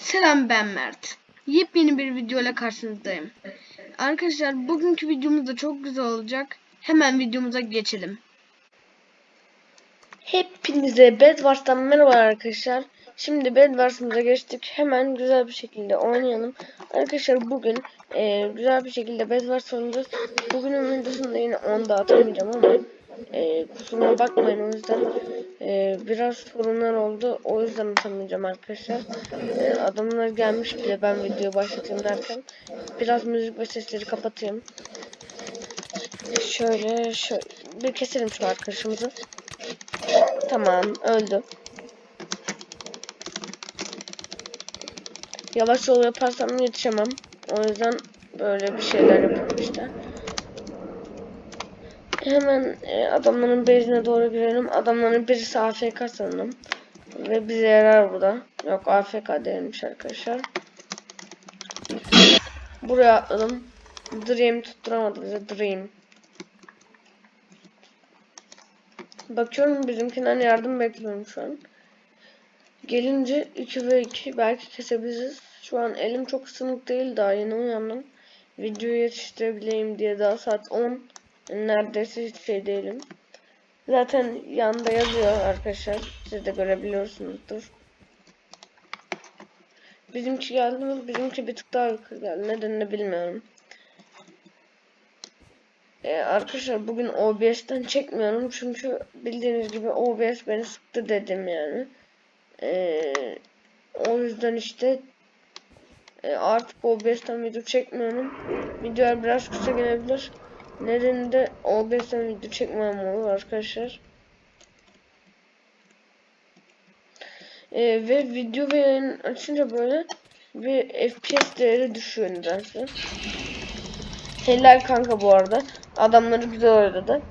Selam ben Mert. Yepyeni bir video ile karşınızdayım. Arkadaşlar bugünkü videomuz da çok güzel olacak. Hemen videomuza geçelim. Hepinize Bedwars'tan merhaba arkadaşlar. Şimdi Bedwars'ımıza geçtik. Hemen güzel bir şekilde oynayalım. Arkadaşlar bugün e, güzel bir şekilde Bedwars oynayacağız. Bugünün videosunda yine 10'da atamayacağım ama e, kusuruma bakmayın o yüzden e, biraz sorunlar oldu. O yüzden atamayacağım arkadaşlar. E, adamlar gelmiş bile ben video başlatayım derken biraz müzik ve sesleri kapatayım. Şöyle şöyle bir keselim şu arkadaşımızı. Tamam öldü. Yavaş yol yaparsam yetişemem. O yüzden böyle bir şeyler yapıyorum işte. Hemen e, adamların base'ine doğru girelim. Adamların birisi AFK sanırım. Ve bize yarar bu da. Yok AFK değilmiş arkadaşlar. Buraya atladım. Dream tutturamadı bize Dream. Bakıyorum bizimkinden yardım bekliyorum şu an. Gelince 2 ve 2 belki kesebiliriz. Şu an elim çok ısınık değil daha yeni uyandım. Videoyu yetiştirebileyim diye daha saat 10. Neredeyse hiç şey değilim. Zaten yanında yazıyor arkadaşlar. Siz de görebiliyorsunuzdur. Bizimki geldi mi? Bizimki bir tık daha yukarı geldi. Nedenini bilmiyorum. Ee, arkadaşlar bugün OBS'ten çekmiyorum çünkü bildiğiniz gibi OBS beni sıktı dedim yani. Ee, o yüzden işte e, artık OBS'ten video çekmiyorum. Videolar biraz kısa gelebilir. Nedeni de OBS'ten video çekmem olur arkadaşlar. Ee, ve video yayın açınca böyle bir FPS değeri düşüyor nedense. Helal kanka bu arada. Adamları güzel oynadı.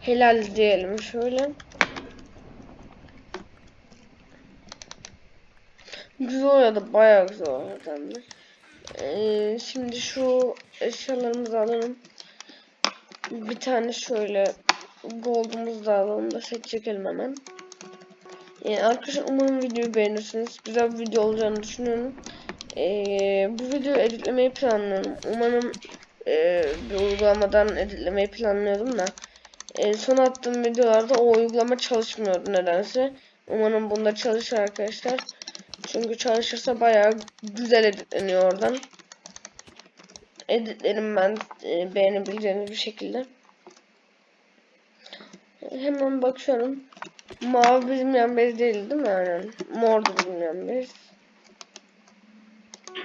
Helal diyelim şöyle. Güzel oynadı. Bayağı güzel oynadı. Ee, şimdi şu eşyalarımızı alalım. Bir tane şöyle gold'umuzu da alalım da set çekelim hemen. Ee, arkadaşlar umarım videoyu beğenirsiniz. Güzel bir video olacağını düşünüyorum. Ee, bu videoyu editlemeyi planlıyorum. Umarım e, bir uygulamadan editlemeyi planlıyordum da. E, son attığım videolarda o uygulama çalışmıyordu nedense. Umarım bunda çalışır arkadaşlar. Çünkü çalışırsa bayağı güzel editleniyor oradan. Editlerim ben e, beğenebileceğiniz bir şekilde. Hemen bakıyorum. Mavi bizim yan bez değil değil mi? Aynen. Mor da bizim yan bez.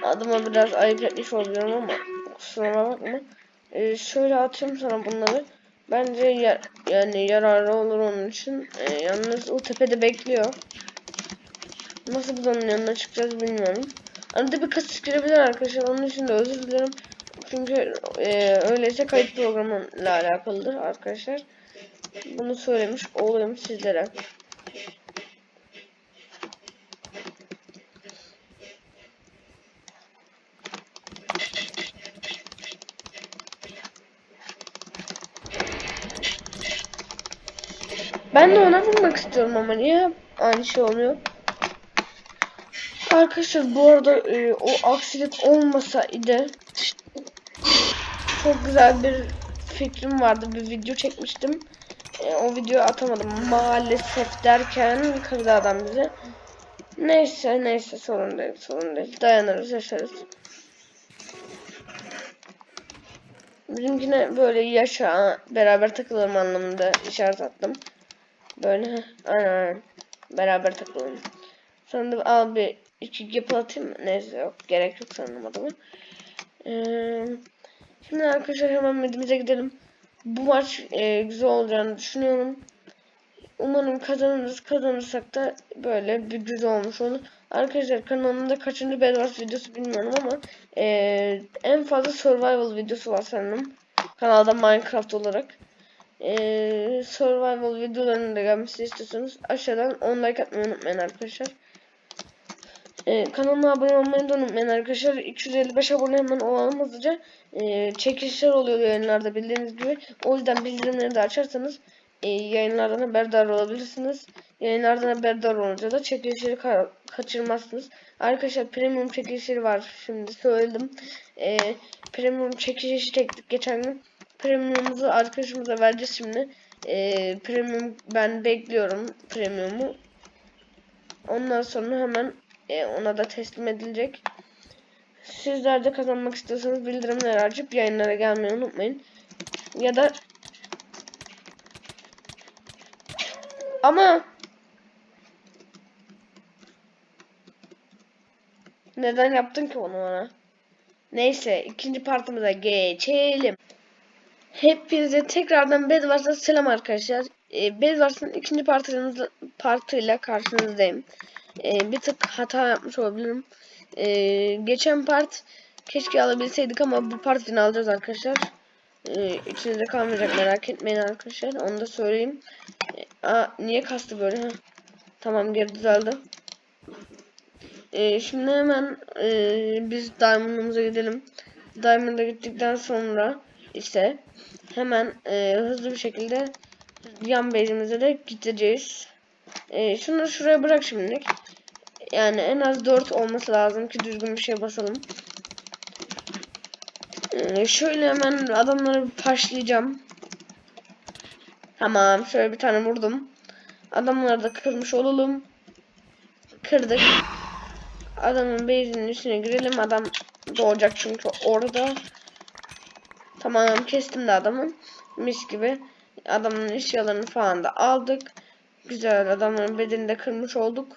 Adıma biraz ayıp etmiş oluyorum ama kusura bakma. Ee, şöyle atayım sana bunları. Bence yar, yani yararlı olur onun için. Ee, yalnız o tepede bekliyor. Nasıl biz onun yanına çıkacağız bilmiyorum. Arada bir kasış girebilir arkadaşlar. Onun için de özür dilerim. Çünkü e, öyleyse kayıt programıyla alakalıdır arkadaşlar. Bunu söylemiş olayım sizlere. Ben de ona vurmak istiyorum ama niye aynı şey oluyor? Arkadaşlar bu arada e, o aksilik olmasa idi çok güzel bir fikrim vardı. Bir video çekmiştim. E, o videoyu atamadım. Maalesef derken kırdı adam bize. Neyse neyse sorun değil sorun değil. Dayanırız yaşarız. Bizimkine böyle yaşa beraber takılırım anlamında işaret attım. Böyle aynen beraber takılalım. Da al bir iki yapı atayım mı? Neyse yok gerek yok sanırım adamı. Ee, şimdi arkadaşlar hemen midimize gidelim. Bu maç e, güzel olacağını düşünüyorum. Umarım kazanırız. Kazanırsak da böyle bir güzel olmuş olur. Arkadaşlar kanalımda kaçıncı Bedwars videosu bilmiyorum ama e, en fazla survival videosu var sanırım. Kanalda Minecraft olarak. Ee, survival videolarının da gelmesi istiyorsanız aşağıdan 10 like atmayı unutmayın arkadaşlar. Ee, kanalıma abone olmayı da unutmayın arkadaşlar. 255 abone hemen olalım hızlıca. Ee, çekilişler oluyor yayınlarda bildiğiniz gibi. O yüzden bildirimleri de açarsanız e, yayınlardan haberdar olabilirsiniz. Yayınlardan haberdar olunca da çekilişleri ka- kaçırmazsınız. Arkadaşlar premium çekilişleri var. Şimdi söyledim. E, premium çekilişi çektik geçen gün. Premiumumuzu arkadaşımıza vereceğiz şimdi. E, premium ben bekliyorum premiumu. Ondan sonra hemen e, ona da teslim edilecek. Sizler de kazanmak istiyorsanız bildirimleri açıp yayınlara gelmeyi unutmayın. Ya da ama neden yaptın ki onu bana? Neyse ikinci partimize geçelim. Hepinize tekrardan Bedwars'a selam arkadaşlar. E, Bedwars'ın ikinci partıyla, partıyla karşınızdayım. E, bir tık hata yapmış olabilirim. E, geçen part keşke alabilseydik ama bu partini alacağız arkadaşlar. E, içinizde kalmayacak merak etmeyin arkadaşlar. Onu da söyleyeyim. E, aa, niye kastı böyle? Tamam geri düzeldi. E, şimdi hemen e, biz Diamond'ımıza gidelim. Diamond'a gittikten sonra ise hemen e, hızlı bir şekilde yan base'imize de gideceğiz. E, şunu şuraya bırak şimdilik. Yani en az 4 olması lazım ki düzgün bir şey basalım. Ee, şöyle hemen adamları başlayacağım. Tamam şöyle bir tane vurdum. Adamları da kırmış olalım. Kırdık. Adamın base'inin üstüne girelim. Adam doğacak çünkü orada. Tamam kestim de adamın. Mis gibi. Adamın eşyalarını falan da aldık. Güzel adamların bedenini de kırmış olduk.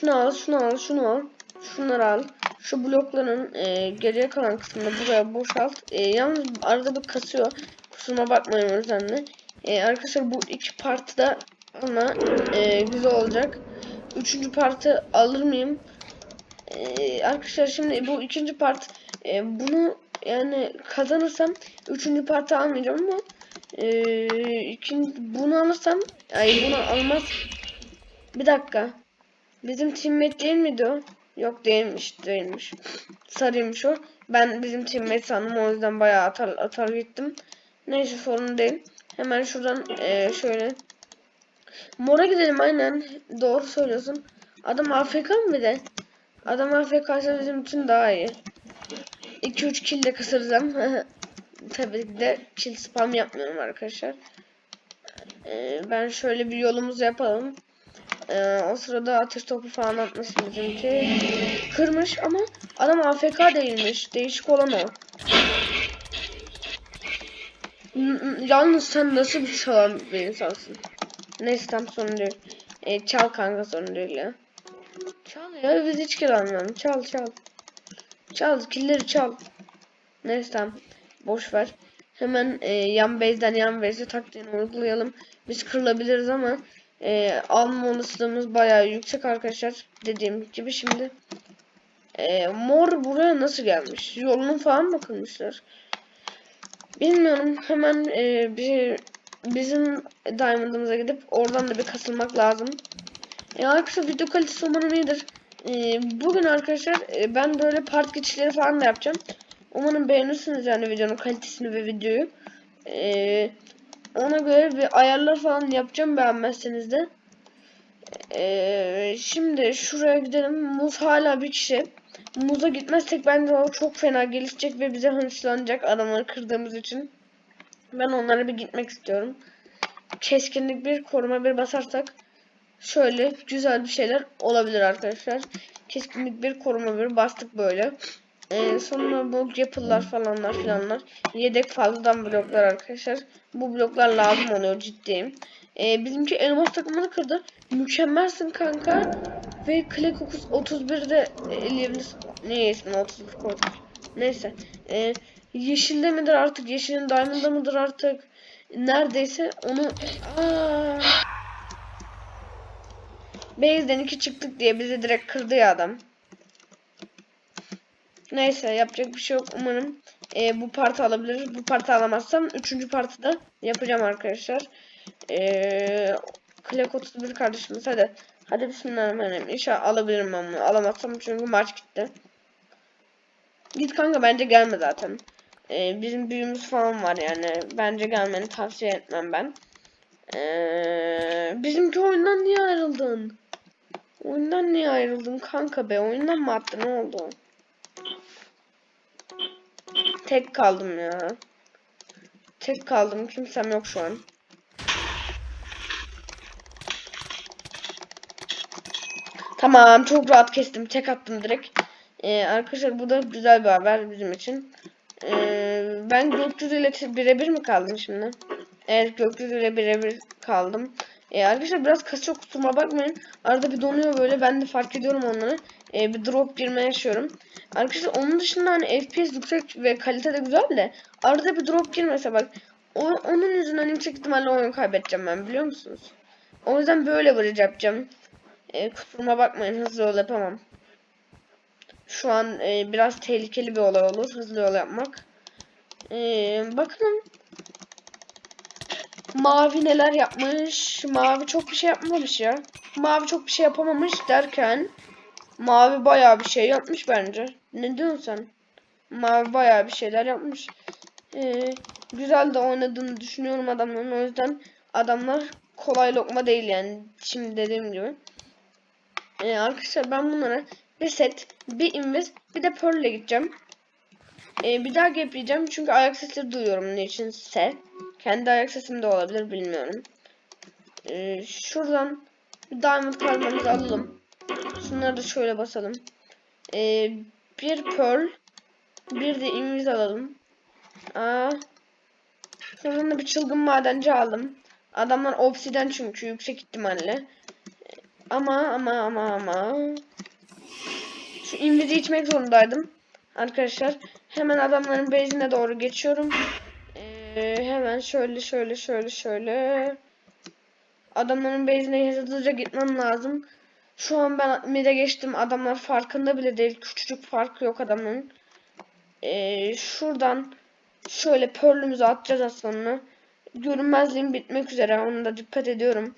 Şunu al, şunu al, şunu al. Şunları al. Şu blokların e, geriye kalan kısmını buraya boşalt. E, yalnız arada bir kasıyor. Kusuruma bakmayın o yüzden de. E, arkadaşlar bu iki parti da ama e, güzel olacak. Üçüncü parti alır mıyım? E, arkadaşlar şimdi bu ikinci part e, bunu yani kazanırsam üçüncü parti almayacağım ama e, ikinci, bunu alırsam ay bunu almaz bir dakika bizim teammate değil miydi o? Yok değilmiş değilmiş. Sarıymış o. Ben bizim teammate sandım o yüzden bayağı atar, atar gittim. Neyse sorun değil. Hemen şuradan e, şöyle. Mora gidelim aynen. Doğru söylüyorsun. Adam AFK mı bir de? Adam AFK ise bizim için daha iyi. 2-3 kill de kısıracağım. Tabii ki de kill spam yapmıyorum arkadaşlar. Ee, ben şöyle bir yolumuzu yapalım. Ee, o sırada atış topu falan atmasın bizimki. Kırmış ama adam AFK değilmiş. Değişik olan o. Yalnız sen nasıl bir çalan bir insansın. Neyse tam sorun değil. Ee, çal kanka sorun değil ya. Çal ya biz hiç kill almayalım. Çal çal. Çal killeri çal. Neyse tamam. Boş ver. Hemen e, yan base'den yan base'e taktiğini uygulayalım. Biz kırılabiliriz ama e, alma olasılığımız bayağı yüksek arkadaşlar. Dediğim gibi şimdi. E, mor buraya nasıl gelmiş? Yolunu falan mı kırmışlar? Bilmiyorum. Hemen e, bir bizim Diamond'ımıza gidip oradan da bir kasılmak lazım. E, arkadaşlar video kalitesi umarım iyidir. E, bugün arkadaşlar e, ben böyle part geçişleri falan da yapacağım. Umarım beğenirsiniz yani videonun kalitesini ve videoyu. Ee, ona göre bir ayarlar falan yapacağım beğenmezseniz de. Ee, şimdi şuraya gidelim. Muz hala bir kişi. Muz'a gitmezsek bence o çok fena gelişecek ve bize hınçlanacak adamları kırdığımız için. Ben onlara bir gitmek istiyorum. Keskinlik bir, koruma bir basarsak şöyle güzel bir şeyler olabilir arkadaşlar. Keskinlik bir, koruma bir bastık böyle. Ee, sonra bu yapılar falanlar filanlar. Yedek fazladan bloklar arkadaşlar. Bu bloklar lazım oluyor ciddiyim. Ee, bizimki elmas takımını kırdı. Mükemmelsin kanka. Ve Clay 31'de eleyebilirsin. Ne ismini 31 koyduk. Neyse. Ee, yeşilde midir artık? Yeşilin diamond'da mıdır artık? Neredeyse onu... Aa! Base'den iki çıktık diye bizi direkt kırdı ya adam. Neyse yapacak bir şey yok. Umarım e, bu parti alabilir. Bu parti alamazsam 3. partı da yapacağım arkadaşlar. E, Klek 31 kardeşimiz hadi. Hadi bismillahirrahmanirrahim. İnşallah alabilirim ben bunu. Alamazsam çünkü maç gitti. Git kanka bence gelme zaten. E, bizim büyümüz falan var yani. Bence gelmeni tavsiye etmem ben. Ee, bizimki oyundan niye ayrıldın? Oyundan niye ayrıldın kanka be? Oyundan mı attın? Ne oldu? Tek kaldım ya. Tek kaldım. Kimsem yok şu an. Tamam. Çok rahat kestim. Tek attım direkt. Ee, arkadaşlar bu da güzel bir haber bizim için. Ee, ben Gökyüzü ile te- birebir mi kaldım şimdi? Evet Gökyüzü ile birebir kaldım. Ee, arkadaşlar biraz kasıyor kusuruma bakmayın. Arada bir donuyor böyle. Ben de fark ediyorum onları. Ee, bir drop girme yaşıyorum. Arkadaşlar onun dışında hani FPS yüksek ve kalite de güzel de arada bir drop girmese bak o, onun yüzünden yüksek ihtimalle oyun kaybedeceğim ben biliyor musunuz? O yüzden böyle böyle yapacağım. Ee, kusuruma bakmayın hızlı yol yapamam. Şu an e, biraz tehlikeli bir olay olur hızlı yol yapmak. Ee, bakalım Mavi neler yapmış? Mavi çok bir şey yapmamış ya. Mavi çok bir şey yapamamış derken Mavi bayağı bir şey yapmış bence. Ne diyorsun sen? Mavi bayağı bir şeyler yapmış. Ee, güzel de oynadığını düşünüyorum adamların. O yüzden adamlar kolay lokma değil yani. Şimdi dediğim gibi. Ee, arkadaşlar ben bunlara bir set, bir invis, bir de pearl ile gideceğim. Ee, bir daha gap yiyeceğim çünkü ayak sesleri duyuyorum niçinse. Kendi ayak sesim de olabilir bilmiyorum. Ee, şuradan bir diamond kazmamızı alalım. Şunları da şöyle basalım. Ee, bir pearl, bir de invis alalım. Aa, da bir çılgın madenci aldım. Adamlar obsiden çünkü yüksek ihtimalle. Ama ama ama ama. Şu invizi içmek zorundaydım. Arkadaşlar hemen adamların base'ine doğru geçiyorum. Ee, hemen şöyle şöyle şöyle şöyle. Adamların base'ine hızlıca gitmem lazım. Şu an ben mid'e geçtim. Adamlar farkında bile değil. Küçücük farkı yok adamların. Ee, şuradan şöyle pearl'ümüzü atacağız aslında. Görünmezliğim bitmek üzere. Onu da dikkat ediyorum.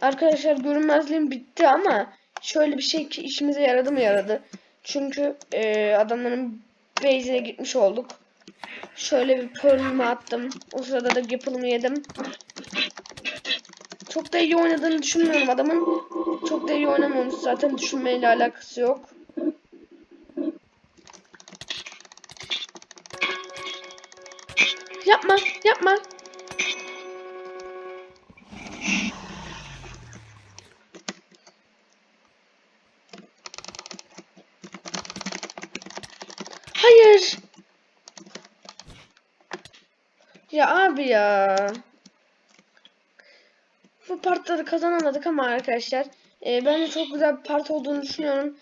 Arkadaşlar görünmezliğim bitti ama şöyle bir şey ki işimize yaradı mı yaradı. Çünkü e, adamların base'ine gitmiş olduk. Şöyle bir pearl'ümü attım. O sırada da gapple'ımı yedim. Çok da iyi oynadığını düşünmüyorum adamın. Çok da iyi oynamamış zaten düşünmeyle alakası yok. Yapma, yapma. Hayır. Ya abi ya. Bu partları kazanamadık ama arkadaşlar. E, ben de çok güzel bir part olduğunu düşünüyorum.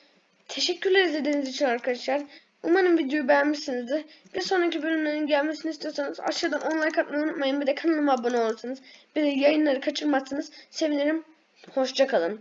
Teşekkürler izlediğiniz için arkadaşlar. Umarım videoyu beğenmişsinizdir. Bir sonraki bölümlerin gelmesini istiyorsanız aşağıdan 10 like atmayı unutmayın. Bir de kanalıma abone olursanız. Bir de yayınları kaçırmazsanız sevinirim. Hoşçakalın.